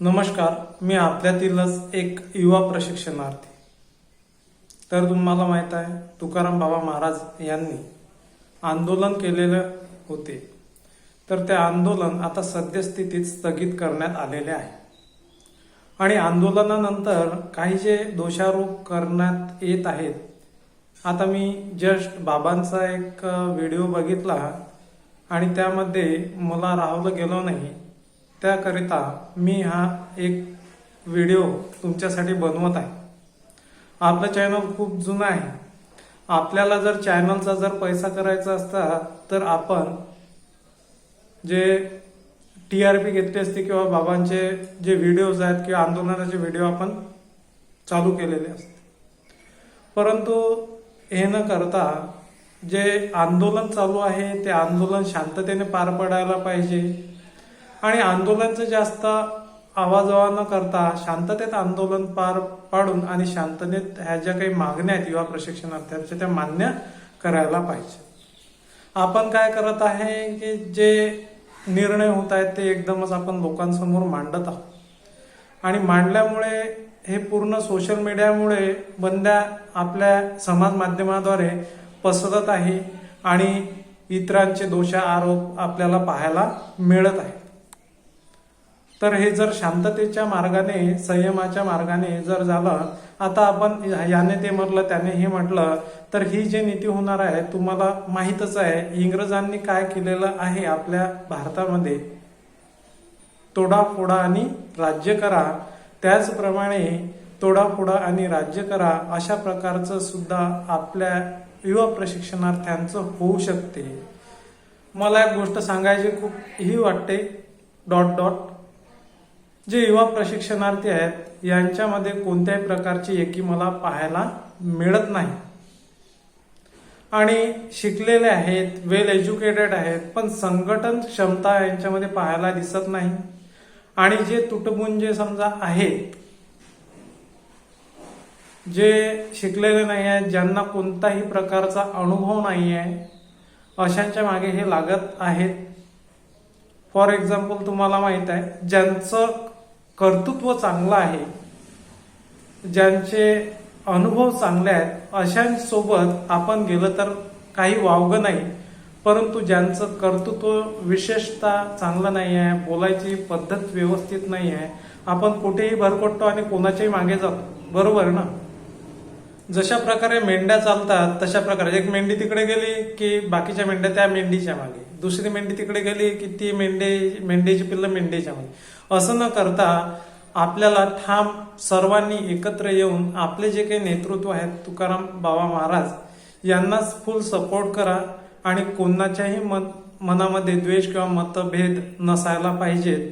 नमस्कार मी आपल्यातीलच एक युवा प्रशिक्षणार्थी. तर तुम्हाला माहीत आहे तुकाराम बाबा महाराज यांनी आंदोलन केलेले होते. तर ते आंदोलन आता सद्यस्थितीत स्थगित करण्यात आलेले आहे. आणि आंदोलनानंतर काही जे दोषारोप करण्यात येत आहेत आता मी जस्ट बाबांचा एक व्हिडिओ बघितला आणि त्यामध्ये मला राहवलं गेलं नाही त्याकरिता मी हा एक व्हिडिओ तुमच्यासाठी बनवत आहे. आपलं चॅनल खूप जुनं आहे. आपल्याला जर चॅनलचा जर पैसा करायचा असता तर आपण जे टी आर पी घेतली असते किंवा बाबांचे जे व्हिडिओज आहेत किंवा आंदोलनाचे व्हिडिओ आपण चालू केलेले असते. परंतु हे न करता जे आंदोलन चालू आहे ते आंदोलन शांततेने पार पडायला पाहिजे. आणि आंदोलनचं जास्त आवाजवा न करता शांततेत आंदोलन पार पाडून आणि शांततेत ह्या ज्या काही मागण्या आहेत युवा प्रशिक्षणार्थ्यांच्या त्या मान्य करायला पाहिजे. आपण काय करत आहे की जे निर्णय होत आहेत ते एकदमच आपण लोकांसमोर मांडत आहोत. आणि मांडल्यामुळे हे पूर्ण सोशल मीडियामुळे बंद्या आपल्या समाज माध्यमाद्वारे पसरत आहे आणि इतरांचे दोषा आरोप आपल्याला पाहायला मिळत आहे तर हे जर शांततेच्या मार्गाने संयमाच्या मार्गाने जर झालं आता आपण याने ते म्हटलं त्याने हे म्हटलं तर ही जी नीती होणार आहे तुम्हाला माहीतच आहे इंग्रजांनी काय केलेलं आहे आपल्या भारतामध्ये? तोडाफोडा आणि राज्य करा. त्याचप्रमाणे तोडाफोडा आणि राज्य करा अशा प्रकारचं सुद्धा आपल्या युवा प्रशिक्षणार्थ्यांचं होऊ शकते. मला एक गोष्ट सांगायची खूप ही वाटते. Dot dot. जे युवा प्रशिक्षणार्थी आहेत यांच्यामध्ये कोणत्याही प्रकारची एकी मला पाहायला मिळत नाही. आणि शिकलेले आहेत वेल एज्युकेटेड आहेत पण संघटन क्षमता यांच्यामध्ये पाहायला दिसत नाही. आणि जे तुटपुंजे समजा आहेत जे शिकलेले नाही आहेत ज्यांना कोणताही प्रकारचा अनुभव नाही आहे अशांच्या मागे हे लागत आहेत. फॉर एक्झाम्पल तुम्हाला माहीत आहे ज्यांचं कर्तृत्व चांगलं आहे. ज्यांचे अनुभव चांगले आहेत अशांसोबत आपण गेलं तर काही वावगं नाही. परंतु ज्यांचं कर्तृत्व विशेषतः चांगलं नाही आहे बोलायची पद्धत व्यवस्थित नाही आहे आपण कुठेही भरकटतो आणि कोणाच्याही मागे जातो. बरोबर ना? जशा प्रकारे मेंढ्या चालतात तशा प्रकारे. एक मेंढी तिकडे गेली की बाकीच्या मेंढ्या त्या मेंढीच्या मागे. दुसरी मेंढी तिकडे गेली की ती मेंढे मेंढीची पिल्लं मेंढीच्या मागे. असं न करता आपल्याला ठाम सर्वांनी एकत्र येऊन आपले जे काही नेतृत्व आहेत तुकाराम बाबा महाराज यांनाच फुल सपोर्ट करा आणि कोणाच्याही मन मनामध्ये द्वेष किंवा मतभेद नसायला पाहिजेत.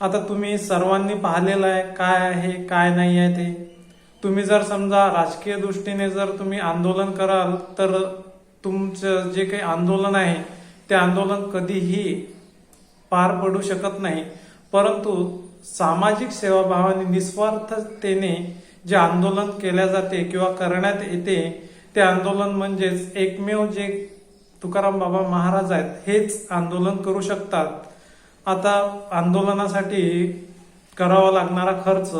आता तुम्ही सर्वांनी पाहिलेलं आहे काय आहे काय नाही आहे ते. तुम्ही जर समजा राजकीय दृष्टीने जर तुम्ही आंदोलन कराल तर तुमचं जे काही आंदोलन आहे ते आंदोलन कधीही पार पडू शकत नाही. परंतु सामाजिक सेवाभावाने निस्वार्थतेने जे आंदोलन केल्या जाते किंवा करण्यात येते ते आंदोलन म्हणजेच एकमेव जे तुकाराम बाबा महाराज आहेत हेच आंदोलन करू शकतात. आता आंदोलनासाठी करावा लागणारा खर्च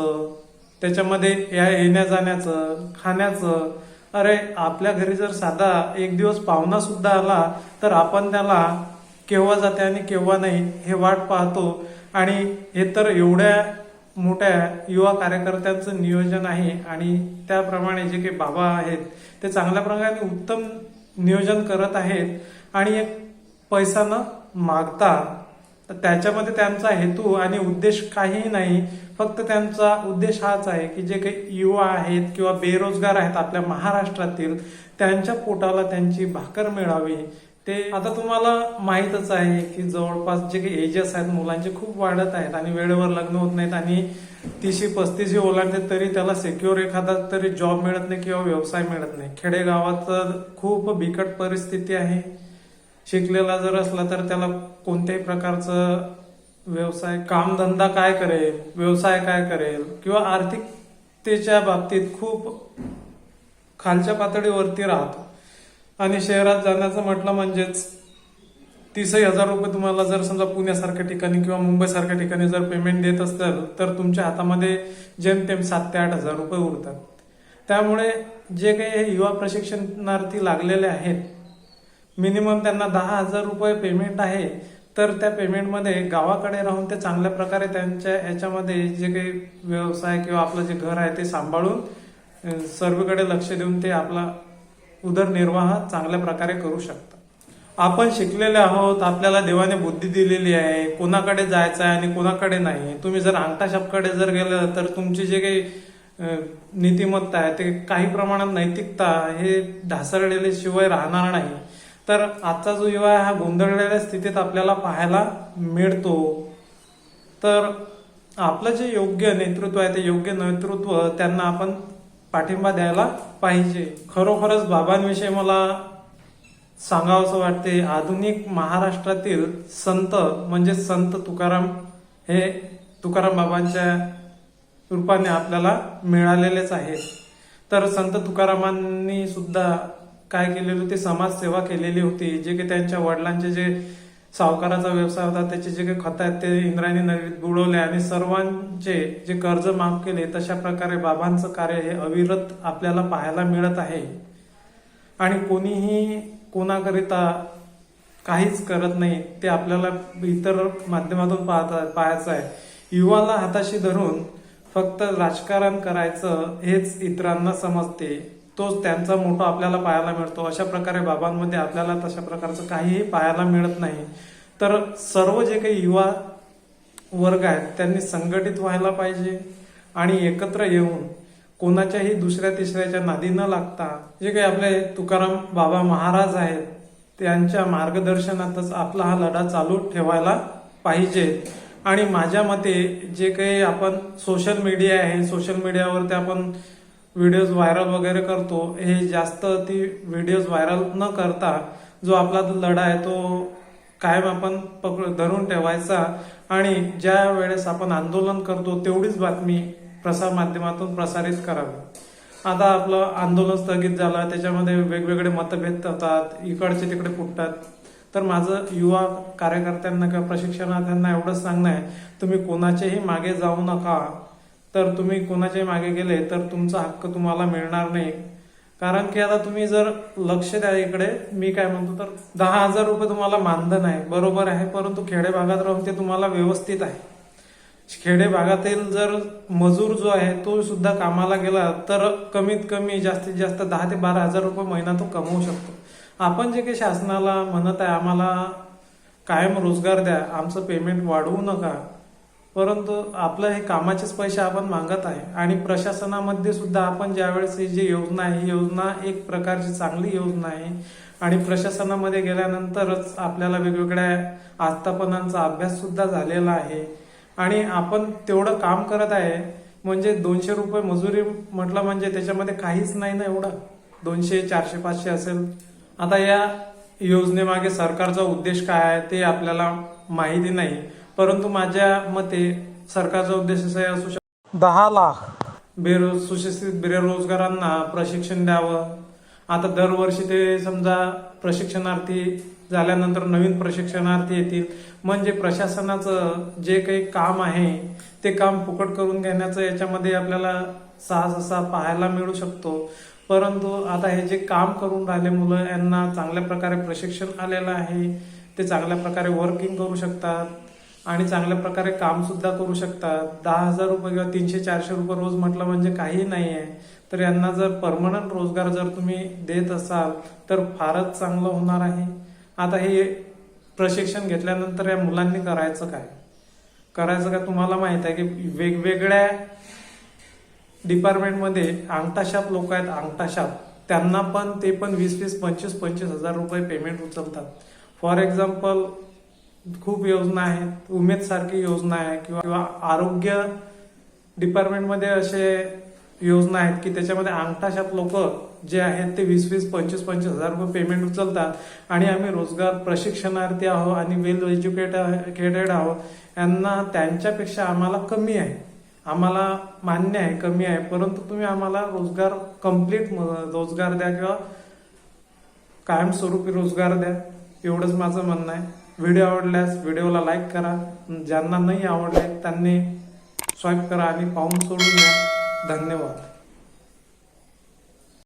त्याच्यामध्ये या येण्या जाण्याचं खाण्याचं अरे आपल्या घरी जर साधा एक दिवस पाहुणा सुद्धा आला तर आपण त्याला केव्हा जाते आणि केव्हा नाही हे वाट पाहतो. आणि हे तर एवढ्या मोठ्या युवा कार्यकर्त्यांचं नियोजन आहे आणि त्याप्रमाणे जे काही बाबा आहेत ते चांगल्या प्रकारे उत्तम नियोजन करत आहेत आणि एक पैसा न मागता तर त्याच्यामध्ये त्यांचा हेतू आणि उद्देश काहीही नाही. फक्त त्यांचा उद्देश हाच आहे की जे काही युवा आहेत किंवा बेरोजगार आहेत आपल्या महाराष्ट्रातील त्यांच्या पोटाला त्यांची भाकर मिळावी. ते आता तुम्हाला माहीतच आहे की जवळपास जे काही एजेस आहेत मुलांचे खूप वाढत आहेत आणि वेळेवर लग्न होत नाहीत आणि तीशी पस्तीशी ओलांडते तरी त्याला सेक्युअर एखादा तरी जॉब मिळत नाही किंवा व्यवसाय मिळत नाही. खेडेगावात खूप बिकट परिस्थिती आहे. शिकलेला जर असला तर त्याला कोणत्याही प्रकारचं व्यवसाय कामधंदा काय करेल व्यवसाय काय करेल किंवा आर्थिकतेच्या बाबतीत खूप खालच्या पातळीवरती राहतो. आणि शहरात जाण्याचं म्हटलं म्हणजेच तीसही हजार रुपये तुम्हाला जर समजा पुण्यासारख्या ठिकाणी किंवा मुंबईसारख्या ठिकाणी जर पेमेंट देत असेल तर तुमच्या हातामध्ये जेमतेम सात ते आठ हजार रुपये उरतात. त्यामुळे जे काही हे युवा प्रशिक्षणार्थी लागलेले आहेत मिनिमम त्यांना दहा हजार रुपये पेमेंट आहे तर त्या पेमेंटमध्ये गावाकडे राहून ते चांगल्या प्रकारे त्यांच्या याच्यामध्ये जे काही व्यवसाय किंवा आपलं जे घर आहे ते सांभाळून सर्वीकडे लक्ष देऊन ते आपला उदरनिर्वाह चांगल्या प्रकारे करू शकतात. आपण शिकलेले आहोत आपल्याला देवाने बुद्धी दिलेली आहे कोणाकडे जायचं आहे आणि कोणाकडे नाही तुम्ही जर अंगठाशापकडे जर गेलं तर तुमची जे काही नीतिमत्ता आहे ते काही प्रमाणात नैतिकता हे ढासळलेले शिवाय राहणार नाही. तर आजचा जो युवा आहे हा गोंधळलेल्या स्थितीत आपल्याला पाहायला मिळतो. तर आपलं जे योग्य नेतृत्व आहे ते योग्य नेतृत्व त्यांना आपण पाठिंबा द्यायला पाहिजे. खरोखरच बाबांविषयी मला सांगावंसं वाटते आधुनिक महाराष्ट्रातील संत म्हणजे संत तुकाराम हे तुकाराम बाबांच्या रूपाने आपल्याला मिळालेलेच आहेत. तर संत तुकारामांनी सुद्धा काय केलेलं ते समाजसेवा केलेली होती जे की त्यांच्या वडिलांचे जे सावकाराचा व्यवसाय होता त्याचे जे काही खत आहेत ते इंद्रायणी नदीत बुडवले आणि सर्वांचे जे कर्ज माफ केले तशा प्रकारे बाबांचं कार्य हे अविरत आपल्याला पाहायला मिळत आहे. आणि कोणीही कोणाकरिता काहीच करत नाही ते आपल्याला इतर माध्यमातून पाहता पाहायचं आहे. युवाला हाताशी धरून फक्त राजकारण करायचं हेच इतरांना समजते. तोच त्यांचा मोठा आपल्याला पाहायला मिळतो. अशा प्रकारे बाबांमध्ये आपल्याला तशा प्रकारचं काहीही पाहायला मिळत नाही. तर सर्व जे काही युवा वर्ग आहेत त्यांनी संघटित व्हायला पाहिजे आणि एकत्र येऊन कोणाच्याही दुसऱ्या तिसऱ्याच्या नादी न लागता जे काही आपले तुकाराम बाबा महाराज आहेत त्यांच्या मार्गदर्शनातच आपला हा लढा चालू ठेवायला पाहिजे. आणि माझ्या मते जे काही आपण सोशल मीडिया आहे सोशल मीडियावरती आपण व्हिडिओज व्हायरल वगैरे करतो हे जास्त ती व्हिडिओज व्हायरल न करता जो आपला लढा आहे तो कायम आपण पकड धरून ठेवायचा आणि ज्या वेळेस आपण आंदोलन करतो तेवढीच बातमी प्रसार माध्यमातून प्रसारित करावी. आता आपलं आंदोलन स्थगित झालं त्याच्यामध्ये वेगवेगळे मतभेद होतात इकडचे तिकडे फुटतात. तर माझं युवा कार्यकर्त्यांना किंवा प्रशिक्षणार्थ्यांना एवढंच सांगणं आहे तुम्ही कोणाच्याही मागे जाऊ नका. तर तुम्ही कोणाच्याही मागे गेले तर तुमचा हक्क तुम्हाला मिळणार नाही. कारण की आता तुम्ही जर लक्ष द्या इकडे मी काय म्हणतो तर दहा हजार रुपये तुम्हाला मानधन आहे. बरोबर आहे परंतु खेडे भागात राहून ते तुम्हाला व्यवस्थित आहे. खेडे भागातील जर मजूर जो आहे तो सुद्धा कामाला गेला तर कमीत कमी जास्तीत जास्त दहा ते बारा हजार रुपये महिना तो कमवू शकतो. आपण जे काही शासनाला म्हणत आहे आम्हाला कायम रोजगार द्या आमचं पेमेंट वाढवू नका. परंतु आपलं हे कामाचेच पैसे आपण मागत आहे. आणि प्रशासनामध्ये सुद्धा आपण ज्यावेळेस ही जी योजना आहे ही योजना एक प्रकारची चांगली योजना आहे. आणि प्रशासनामध्ये गेल्यानंतरच आपल्याला वेगवेगळ्या आस्थापनांचा अभ्यास सुद्धा झालेला आहे. आणि आपण तेवढं काम करत आहे म्हणजे दोनशे रुपये मजुरी म्हटलं म्हणजे त्याच्यामध्ये काहीच नाही ना एवढं? दोनशे चारशे पाचशे असेल. आता या योजनेमागे सरकारचा उद्देश काय आहे ते आपल्याला माहिती नाही. परंतु माझ्या मते सरकारचा उद्देश असा असू शकतो दहा लाख. बेरोज सुशिक्षित बेरोजगारांना प्रशिक्षण द्यावं. आता दरवर्षी ते समजा प्रशिक्षणार्थी झाल्यानंतर नवीन प्रशिक्षणार्थी येतील. म्हणजे प्रशासनाचं जे काही काम आहे ते काम फुकट करून घेण्याचं याच्यामध्ये आपल्याला साहस असा पाहायला मिळू शकतो. परंतु आता हे जे काम करून राहिले मुलं यांना चांगल्या प्रकारे प्रशिक्षण आलेलं आहे. ते चांगल्या प्रकारे वर्किंग करू शकतात. आणि चांगल्या प्रकारे काम सुद्धा करू शकतात. दहा हजार रुपये किंवा तीनशे चारशे रुपये रोज म्हटलं म्हणजे काही नाही आहे तर यांना जर परमनंट रोजगार जर तुम्ही देत असाल तर फारच चांगलं होणार आहे. आता हे प्रशिक्षण घेतल्यानंतर या मुलांनी करायचं काय? करायचं काय तुम्हाला माहीत आहे की वेगवेगळ्या डिपार्टमेंटमध्ये अंगठाशाप लोक आहेत अंगठाशाप. त्यांना पण ते पण वीस वीस पंचवीस पंचवीस हजार रुपये पेमेंट उचलतात. फॉर एक्झाम्पल खूप योजना आहेत. उमेद सारखी योजना आहे किंवा किंवा आरोग्य डिपार्टमेंटमध्ये असे योजना आहेत की त्याच्यामध्ये अंगठाशात लोक जे आहेत ते वीस वीस पंचवीस पंचवीस हजार रुपये पेमेंट उचलतात आणि आम्ही रोजगार प्रशिक्षणार्थी आहोत आणि वेल एज्युकेटेड आहोत. यांना त्यांच्यापेक्षा आम्हाला कमी आहे. आम्हाला मान्य आहे कमी आहे. परंतु तुम्ही आम्हाला रोजगार कंप्लीट रोजगार द्या किंवा कायमस्वरूपी रोजगार द्या. एवढंच माझं म्हणणं आहे. व्हिडिओ आवडल्यास व्हिडिओला लाईक करा. ज्यांना नाही आवडले त्यांनी स्वाईप करा आणि पाहून सोडून द्या. धन्यवाद.